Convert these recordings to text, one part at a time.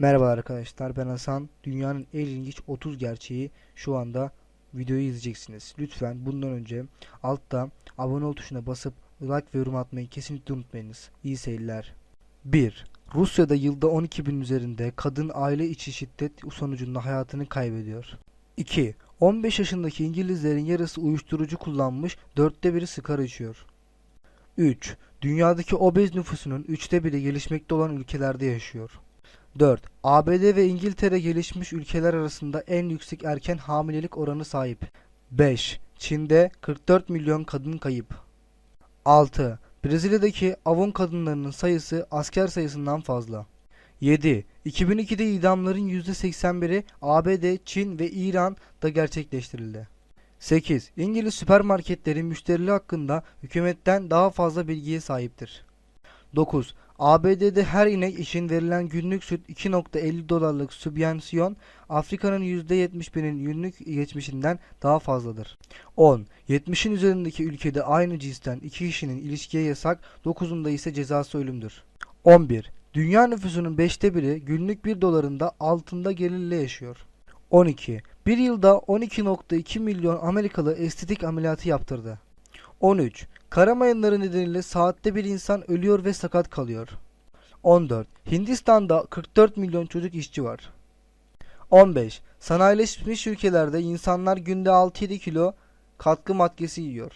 Merhaba arkadaşlar ben Hasan. Dünyanın en ilginç 30 gerçeği şu anda videoyu izleyeceksiniz. Lütfen bundan önce altta abone ol tuşuna basıp like ve yorum atmayı kesinlikle unutmayınız. İyi seyirler. 1. Rusya'da yılda 12 bin üzerinde kadın aile içi şiddet sonucunda hayatını kaybediyor. 2. 15 yaşındaki İngilizlerin yarısı uyuşturucu kullanmış, dörtte biri sigara içiyor. 3. Dünyadaki obez nüfusunun üçte biri gelişmekte olan ülkelerde yaşıyor. 4. ABD ve İngiltere gelişmiş ülkeler arasında en yüksek erken hamilelik oranı sahip. 5. Çin'de 44 milyon kadın kayıp. 6. Brezilya'daki avon kadınlarının sayısı asker sayısından fazla. 7. 2002'de idamların %81'i ABD, Çin ve İran'da gerçekleştirildi. 8. İngiliz süpermarketleri müşterileri hakkında hükümetten daha fazla bilgiye sahiptir. 9. ABD'de her inek için verilen günlük süt 2.50 dolarlık sübvansiyon Afrika'nın %71'inin günlük geçmişinden daha fazladır. 10. 70'in üzerindeki ülkede aynı cinsten iki kişinin ilişkiye yasak, 9'unda ise cezası ölümdür. 11. Dünya nüfusunun 5'te biri günlük 1 dolarında altında gelirle yaşıyor. 12. Bir yılda 12.2 milyon Amerikalı estetik ameliyatı yaptırdı. 13. Kara mayınları nedeniyle saatte bir insan ölüyor ve sakat kalıyor. 14. Hindistan'da 44 milyon çocuk işçi var. 15. Sanayileşmiş ülkelerde insanlar günde 6-7 kilo katkı maddesi yiyor.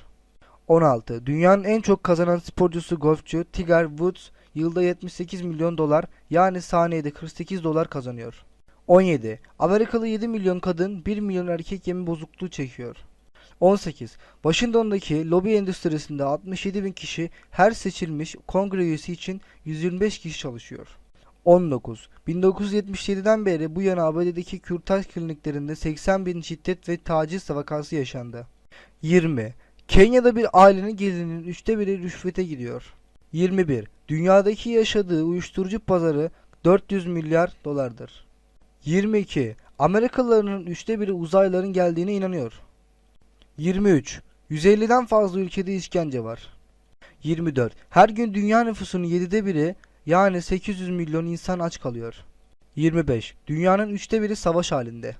16. Dünyanın en çok kazanan sporcusu golfçü Tiger Woods yılda 78 milyon dolar yani saniyede 48 dolar kazanıyor. 17. Amerikalı 7 milyon kadın 1 milyon erkek yemi bozukluğu çekiyor. 18. Washington'daki lobi endüstrisinde 67 bin kişi her seçilmiş kongre üyesi için 125 kişi çalışıyor. 19. 1977'den beri bu yana ABD'deki kürtaj kliniklerinde 80 bin şiddet ve taciz vakası yaşandı. 20. Kenya'da bir ailenin gelirinin üçte biri rüşvete gidiyor. 21. Dünyadaki yaşadığı uyuşturucu pazarı 400 milyar dolardır. 22. Amerikalıların üçte biri uzaylıların geldiğine inanıyor. 23. 150'den fazla ülkede işkence var. 24. Her gün dünya nüfusunun 7'de biri yani 800 milyon insan aç kalıyor. 25. Dünyanın üçte biri savaş halinde.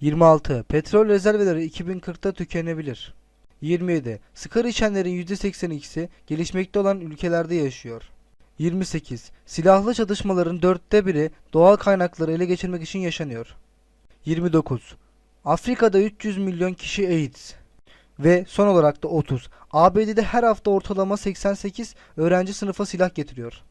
26. Petrol rezervleri 2040'ta tükenebilir. 27. Sigara içenlerin %82'si gelişmekte olan ülkelerde yaşıyor. 28. Silahlı çatışmaların dörtte biri doğal kaynakları ele geçirmek için yaşanıyor. 29. Afrika'da 300 milyon kişi AIDS. Ve son olarak da 30. ABD'de her hafta ortalama 88 öğrenci sınıfa silah getiriyor.